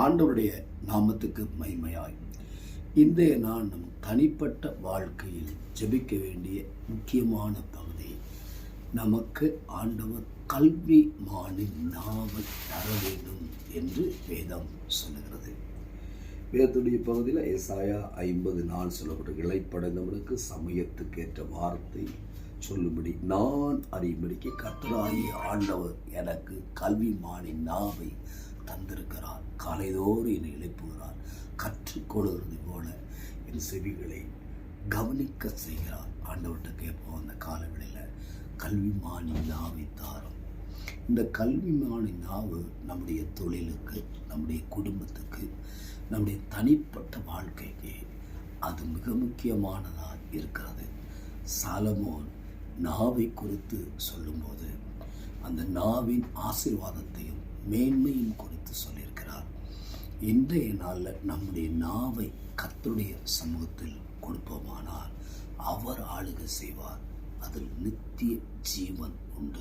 ஆண்டவருடைய நாமத்துக்கு மைமையாய் இன்றைய நான் நம் தனிப்பட்ட வாழ்க்கையில் ஜெபிக்க வேண்டிய முக்கியமான பகுதி நமக்கு ஆண்டவர் கல்வி மானின் நாவல் தர வேண்டும் என்று வேதம் சொல்லுகிறது. வேதத்துடைய பகுதியில் ஏசாயா ஐம்பது நாள் சொல்லப்பட்ட இழைப்படைந்தவனுக்கு சமயத்துக்கேற்ற வார்த்தை சொல்லும்படி நான் அறியும்படிக்கு கத்தராகி ஆண்டவர் எனக்கு கல்வி மானின் நாவை தந்திருக்கிறார் என்னை எழுப்புகிறார் கற்றுக்கொள்கிறது போல என் செவிகளை கவனிக்க செய்கிறார். ஆண்டவர்கிட்ட கேட்போம் அந்த காலவெளியில் கல்விமானின் நாவை தாரும். இந்த கல்விமானின் நாவு நம்முடைய தொழிலுக்கு நம்முடைய குடும்பத்துக்கு நம்முடைய தனிப்பட்ட வாழ்க்கைக்கு அது மிக முக்கியமானதாக இருக்கிறது. சாலமோன் நாவை குறித்து சொல்லும்போது அந்த நாவின் ஆசீர்வாதத்தையும் மேன்மையும் குறித்து சொல்லும் இன்றைய நாளில் நம்முடைய நாவை கத்துடைய சமூகத்தில் கொடுப்போமானால் அவர் ஆளுகை செய்வார். அதில் நித்திய ஜீவன் உண்டு.